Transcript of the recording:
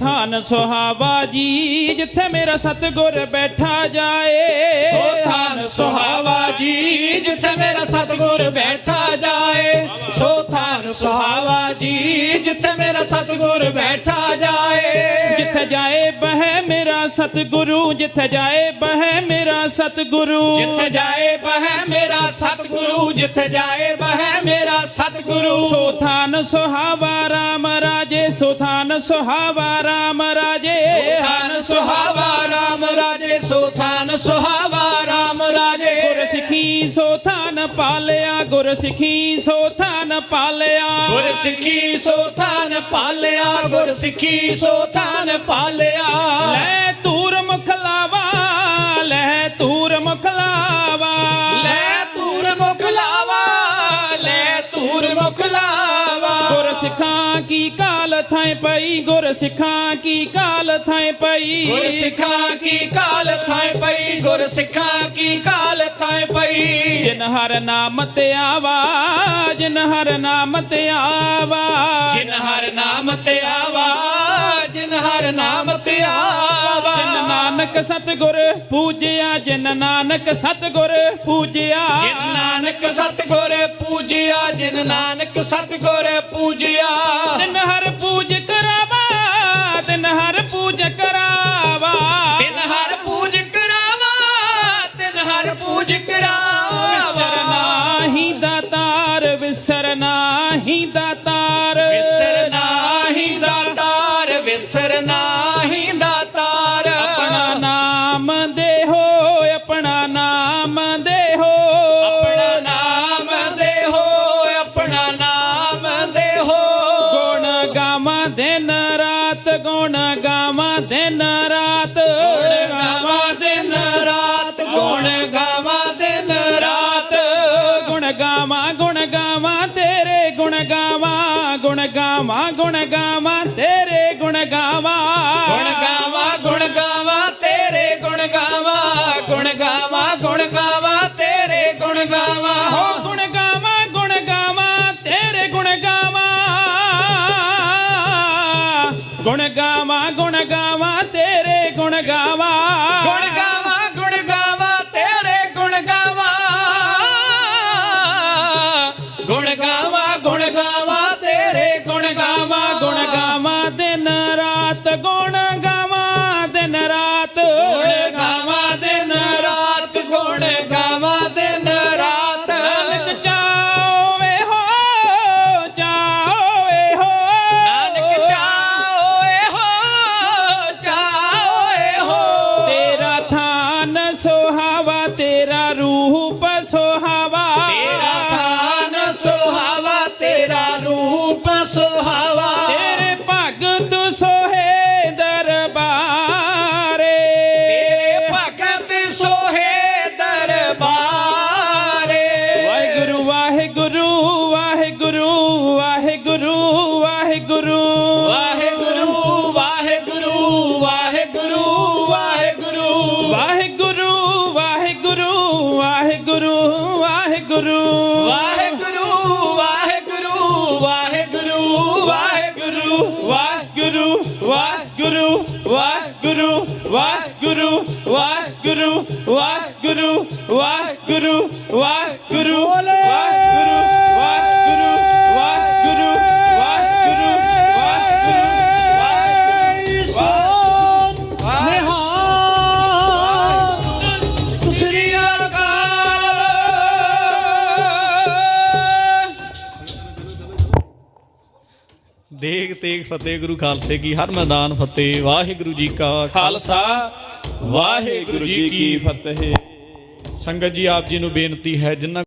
ਥਾਨ ਸੁਹਾਵਾ ਜੀ ਜਿੱਥੇ ਮੇਰਾ ਸਤਗੁਰ ਬੈਠਾ ਜਾਏ। ਸੋ ਥਾਨ ਸੁਹਾਵਾ ਜੀ ਜਿੱਥੇ ਮੇਰਾ ਸਤਿਗੁਰ ਬੈਠਾ ਜਾਏ। ਸੋ ਥਾਨ ਸੁਹਾਵਾ ਜੀ ਜਿੱਥੇ ਮੇਰਾ ਸਤਿਗੁਰ ਬੈਠਾ ਜਾਏ। ਜਿੱਥੇ ਜਾਏ ਬਹਿ ਮੇਰਾ ਸਤਗੁਰੂ ਜਿੱਥੇ ਜਾਏ ਬਹਿ ਮੇਰਾ ਸਤਗੁਰੂ। ਜਿੱਥੇ ਜਾਏ ਬਹਿ ਮੇਰਾ ਸਤਿਗੁਰੂ ਜਿੱਥੇ ਜਾਏ ਬਹਿ ਮੇਰਾ ਸਤਿਗੁਰੂ। ਸੋ ਥਾਨ ਸੁਹਾਵਾ ਰਾਮ ਰਾਜੇ ਸੋ ਥਾਨ ਸੁਹਾਵਾ ਰਾਮ ਰਾਜੇ ਥਾਨ ਸੁਹਾਵਾ ਰਾਮ ਰਾਜੇ ਸੋ ਥਾਨ ਸੁਹਾਵਾ ਰਾਮ ਰਾਜੇ ਗੁਰ ਸਿੱਖੀ ਸੋ ਥਾਨ ਪਾਲਿਆ ਗੁਰ ਸਿੱਖੀ ਸੋ ਥਾਨ ਪਾਲਿਆ ਗੁਰ ਸਿੱਖੀ ਸੋ ਥਾਨ ਪਾਲਿਆ ਗੁਰ ਸਿੱਖੀ ਸੋ ਥਾਨ ਪਾਲਿਆ ਲੈ ਤੂਰ ਮੁਖ ਲਾਵਾ ਲੈ ਤੂਰ ਮੁਖ ਲਾਵਾ ਕੀ ਕਾਲ ਥਾਂ ਪਈ? ਗੁਰ ਸਿੱਖਾਂ ਕੀ ਕਾਲ ਥਾਂ ਪਈ? ਗੁਰ ਸਿੱਖਾਂ ਕੀ ਕਾਲ ਥਾਂ ਪਈ? ਗੁਰ ਸਿੱਖਾਂ ਕੀ ਕਾਲ ਥਾਂ ਪਈ? ਜਿਨ ਹਰ ਨਾਮ ਤੇ ਆਵਾ ਜਿਨ ਹਰ ਨਾਮ ਤੇ ਆਵਾ। ਜਿਨ ਹਰ ਨਾਮ ਤੇ ਆਵਾ ਜਿਨ ਹਰ ਨਾਮ ਤੇ ਆਵਾ ਨਾਨਕ ਸਤਗੁਰ ਪੂਜਿਆ ਜਿਨ ਨਾਨਕ ਸਤਗੁਰ ਪੂਜਿਆ। ਜਿਨ ਨਾਨਕ ਸਤਿਗੁਰ ਪੂਜਿਆ ਜਿਨ ਨਾਨਕ ਸਤਿਗੁਰ ਪੂਜਿਆ। ਤਿਨ ਹਰ ਪੂਜ ਕਰਾਵਾ ਤਿਨ ਹਰ ਪੂਜ ਕਰਾਵਾ। ਤਿਨ ਹਰ ਪੂਜ ਕਰਾਵਾ ਤਿਨ ਹਰ ਪੂਜ ਕਰਾਵਾ। ਵਿਸਰਨਾ ਹੀ ਦਾਤਾਰ ਵਿਸਰਨਾ ਹੀ ਦਾਤਾਰ ਗੁਣ ਗਾਵਾਂ ਦਿਨ ਰਾਤ ਗੁਣ ਗਾਵਾਂ ਦਿਨ ਰਾਤ ਗੁਣ ਗਾਵਾਂ ਦਿਨ ਰਾਤ ਗੁਣ ਗਾਵਾਂ ਗੁਣ ਗਾਵਾਂ ਤੇਰੇ? ਗੁਣ ਗਾਵਾਂ ਗੁਣ ਗਾਵਾਂ ਗੁਣ ਗਾਵਾਂ ਤੇਰੇ? ਗੁਣ ਗਾਵਾਂ ਗੁਣ ਗਾਵਾਂ ਗੁਣ ਗਾਵਾਂ ਤੇਰੇ ਗੁਣ ਗਾਵਾਂ। ਗੁਣ ਗਾਵਾਂ ਗੁਣ ਗਾਵਾਂ ਤੇਰੇ ਗੁਣ ਗਾਵਾਂ। ਗੁਣ ਗਾਵਾਂ ਗੁਣ ਗਾਵਾਂ ਤੇਰੇ ਗੁਣ ਗਾਵਾਂ। ਗੁਣ ਗਾਵਾਂ ਦਿਨ ਰਾਤ ਗੁਣ Guru, what Guru, what Guru, what Guru, what Guru, what Guru, what Guru, what Guru, what Guru, what Guru, ਦੇਗ ਤੇਗ ਫਤਿਹ ਗੁਰੂ ਖਾਲਸੇ ਕੀ ਹਰ ਮੈਦਾਨ ਫਤਿਹ ਵਾਹਿਗੁਰੂ ਜੀ ਕਾ ਖਾਲਸਾ ਵਾਹਿਗੁਰੂ ਜੀ ਕੀ ਫਤਿਹ। ਸੰਗਤ ਜੀ ਆਪ ਜੀ ਨੂੰ ਬੇਨਤੀ ਹੈ ਜਿਨ੍ਹਾਂ